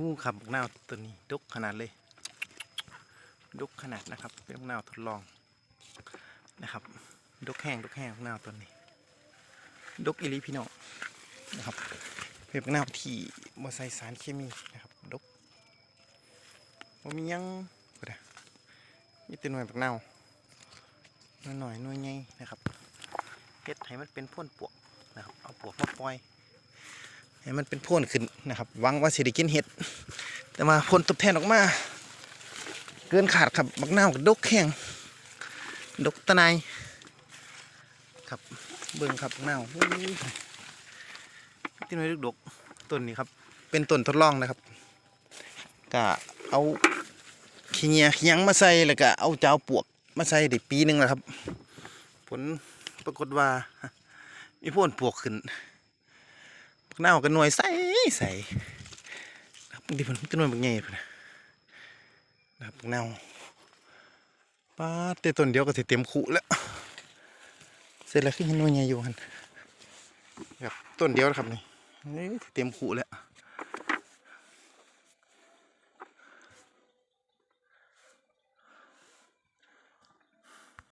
อู้ครับบักนาวตัวนี้ดกขนาดเลย ดกขนาดนะครับ เป็นบักนาวทดลองนะครับ ดกแห้งดกแห้งบักนาวตัวนี้ ดกอิลีพี่น้องนะครับ เป็นบักนาวที่บ่ใส่สารเคมีนะครับ ดกบ่มียังบ่ได้มีแต่หน่วยบักนาวหน่อยหน่วยใหญ่นะครับเฮ็ดให้มันเป็นพ่นปวกนะครับ เอาปวกมาปล่อย ให้มันเป็นพ่นขึ้นนะครับหวังว่าสิได้กินเห็ด แต่มาพ่นตบแทนออกมา เกินขาดครับบักนาวกับดกแข้งดกตะไนายครับเบิ่งครับบักนาวอุ้ยที่น้อยดกๆต้นนี้ครับ เป็นต้นทดลองนะครับก็เอาขี้เหงียขี้หยังมาใส่แล้วก็เอาเจ้าปวกมาใส่ได้ปีหนึงแล้วครับ ผลปรากฏว่า มีพ่นปวกขึ้น เอากันหน่วยใสใสครับบางทีมันก็หน่วยแบางใหญ่พุ่นนะนะครับบักนาป้าดแต่ต้นเดียวก็เสร็จเต็มขุแล้ว เสร็จแล้วขึ้นหน่วยใหญ่อยู่กันแบบต้นเดียวครับนี่เอ้ยสิเต็มขุแล้ว